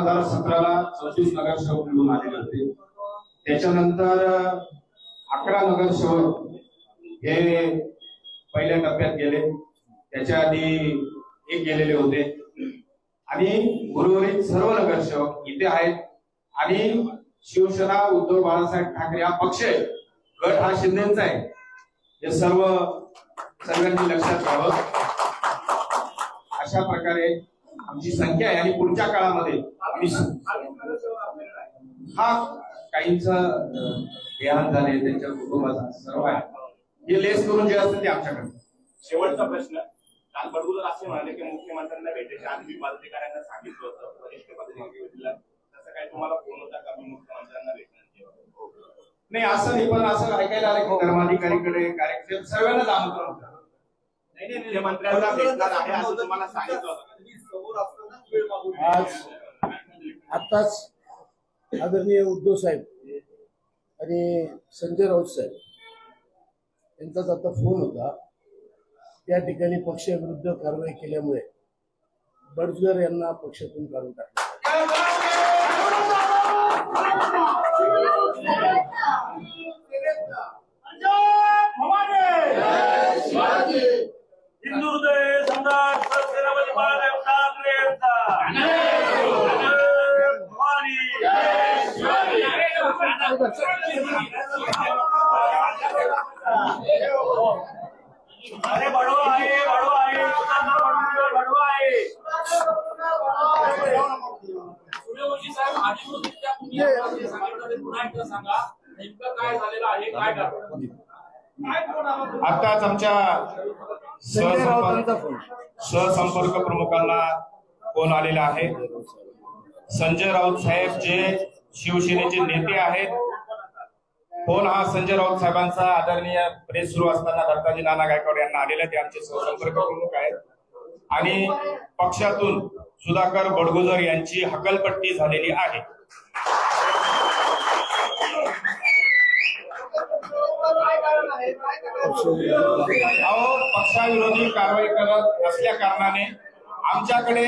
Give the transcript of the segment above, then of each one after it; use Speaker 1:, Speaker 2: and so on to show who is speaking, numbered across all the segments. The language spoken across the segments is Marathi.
Speaker 1: हजार सतराला चौतीस नगरसेवक निवडून आलेले होते. त्याच्यानंतर अकरा नगरसेवक हे पहिल्या टप्प्यात गेले. त्याच्या आधी एक गेलेले होते. आणि उर्वरित सर्व नगरसेवक इथे आहेत. आणि शिवसेना उद्धव बाळासाहेब ठाकरे हा पक्ष आहे. गट हा शिंदेचा आहे. हे सर्व सर्वांनी लक्षात घ्यावं. अशा प्रकारे आमची संख्या आहे आणि पुढच्या काळामध्ये आम्ही हा काहींच देहांत झाले त्यांच्या कुटुंबाचा सर्व आहे. हे लेस करून जे असतं ते आमच्याकडे.
Speaker 2: शेवटचा प्रश्न. काल बडगुजर असे म्हणाले की मुख्यमंत्र्यांना भेटायच्या आधी मी पदाधिकाऱ्यांना सांगितलं होतं वरिष्ठ पदाधिकाऱ्यांना तसं काय तुम्हाला फोन होता का? मी मुख्यमंत्र्यांना भेटणार
Speaker 1: नाही. असं नाही पण असं ऐकायला आलं की धर्माधिकारीकडे कार्यक्रम सर्वांनाच आमंत्रण होतं
Speaker 2: नाही नाही मुख्यमंत्र्यांना भेटणार आहे असं तुम्हाला सांगितलं होतं.
Speaker 3: आज आताच आदरणीय उद्धव साहेब आणि संजय राऊत साहेब यांचाच आता फोन होता. त्या ठिकाणी पक्षाविरुद्ध कारवाई केल्यामुळे बडजगर यांना पक्षातून काढून टाकलं.
Speaker 4: हिंदू हृदय सम्राट सेनापती बाळासाहेब ठाकरे यांचा भवानी अरे बडवा आहे बडवा आहे बडवा आहे
Speaker 5: सूर्यवंशी साहेब अधिकृतरित्या पुन्हा एकदा सांगा नेमकं काय झालेलं आहे काय कारण
Speaker 1: आताच आमच्या सहसंपर्क प्रमुखांना फोन आलेला आहे. संजय राऊत साहेब जे शिवसेनेचे नेते आहेत. फोन हा संजय राऊत साहेबांचा आदरणीय प्रेस सुरू असताना दत्ताजी नाना गायकवाड यांना आलेले ते आमचे सहसंपर्क प्रमुख आहेत. आणि पक्षातून सुधाकर बडगुजर यांची हकलपट्टी झालेली आहे. अहो पक्षाविरोधी कारवाई करत असल्या कारणाने आमच्याकडे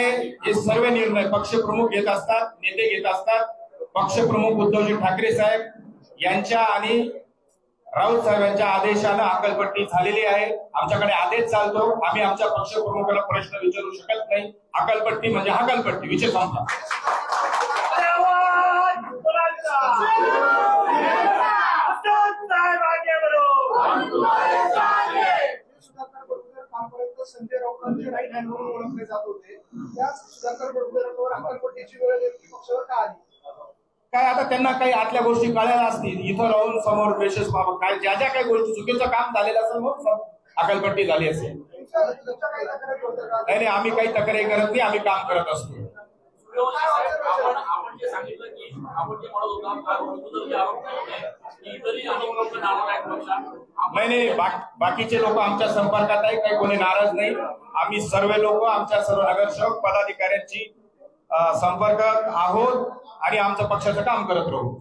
Speaker 1: हे सर्व निर्णय पक्षप्रमुख घेत असतात नेते घेत असतात. पक्षप्रमुख उद्धवजी ठाकरे साहेब यांच्या आणि राऊत साहेबांच्या आदेशानं अकलपट्टी झालेली आहे. आमच्याकडे आदेश चालतो. आम्ही आमच्या पक्षप्रमुखाला प्रश्न विचारू शकत नाही. अकलपट्टी म्हणजे हकलपट्टी विषय संपला.
Speaker 6: संजय राऊतांचे राईट हँड म्हणून ओळखले जात होते. त्या सुधाकर बडगुजरांवर अकलपट्टीची वेळ नेमकी पक्षावर का आली?
Speaker 1: काय आता त्यांना काही आतल्या गोष्टी कळायला असतील? इथं राहून समोर मेसेज काय ज्या ज्या काही गोष्टी चुकीचं काम झालेलं असेल मग अकलपट्टी झाली असेल. नाही नाही आम्ही काही तक्रारी करत नाही आम्ही काम करत असतो. नाही नाही बाकीचे लोक आमच्या संपर्कात आहे काही कोणी नाराज नाही. आम्ही सर्व लोक आमच्या सर्व नगरसेवक पदाधिकाऱ्यांची संपर्कात आहोत आणि आमचं पक्षाचं काम करत राहू.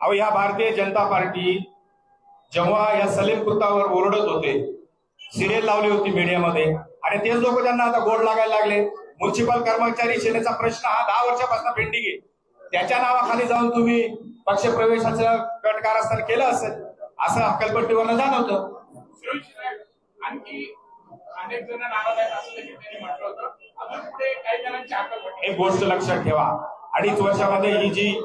Speaker 1: अहो ह्या भारतीय जनता पार्टी जेव्हा या सलीम कुत्तावर ओरडत होते सिरियल लावली होती मीडियामध्ये आणि तेच लोक त्यांना आता गोड लागायला लागले. म्युन्सिपल कर्मचारी सेनेचा प्रश्न हा दहा वर्षापासून पेंडिंग आहे. त्याच्या नावाखाली जाऊन तुम्ही पक्ष प्रवेशाचं कट कारस्थान केलं असेल असं अक्कलपट्टीवरनं जाणवतं.
Speaker 5: आणखी अनेक जण नाराज आहेत असं देखील त्यांनी म्हटलं होतं. अजून पुढे काही जणांची हक्कपट्टी
Speaker 1: एक गोष्ट लक्षात ठेवा. अडीच वर्षामध्ये ही जी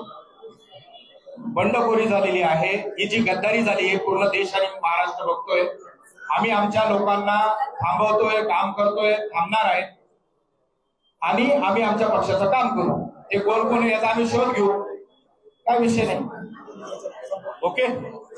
Speaker 1: बंडखोरी झालेली आहे ही जी गद्दारी झाली आहे पूर्ण देश आणि महाराष्ट्र बघतोय. आम्ही आमच्या लोकांना थांबवतोय काम करतोय थांबणार आहे. आणि आम्ही आमच्या पक्षाचं काम करू. ते कोण कोण याचा आम्ही शोध घेऊ. काय विषय नाही. ओके?